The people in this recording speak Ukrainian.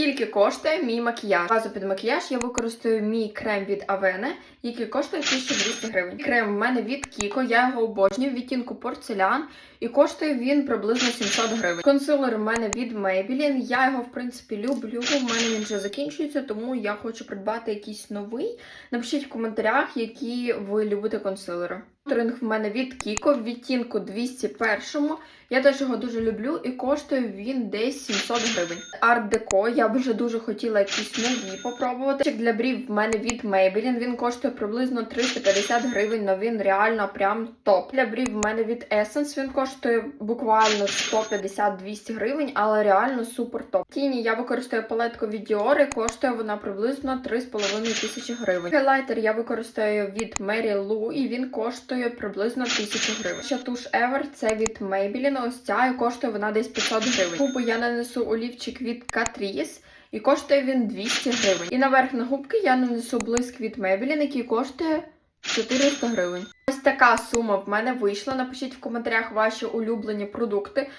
Скільки коштує мій макіяж? Базу під макіяж я використовую мій крем від Avene, який коштує 1200 гривень. Крем в мене від Kiko, я його обожнюю, відтінку порцелян, і коштує він приблизно 700 гривень. Консилер в мене від Maybelline, я його в принципі люблю. В мене він вже закінчується, тому я хочу придбати якийсь новий. Напишіть в коментарях, які ви любите консилери. Контуринг в мене від Kiko в відтінку 201. Я теж його дуже люблю і коштує він десь 700 гривень. Арт Деко, я б вже дуже хотіла якісь нові попробувати. Чек для брів в мене від Maybelline, він коштує приблизно 350 гривень, але він реально прям топ. Для брів в мене від Essence, він коштує буквально 150-200 гривень, але реально супер топ. Тіні я використовую палетку від Dior, і коштує вона приблизно 3,5 тисячі гривень. Хайлайтер я використовую від Mary Lou, і він коштує приблизно 1000 гривень. Ще туш Ever це від Maybelline, ось ця і коштує вона десь 500 гривень. Губи я нанесу олівчик від Catrice. І коштує він 200 гривень. І наверх на губки я нанесу блиск від Maybelline, який коштує 400 гривень. Ось така сума в мене вийшла. Напишіть в коментарях ваші улюблені продукти.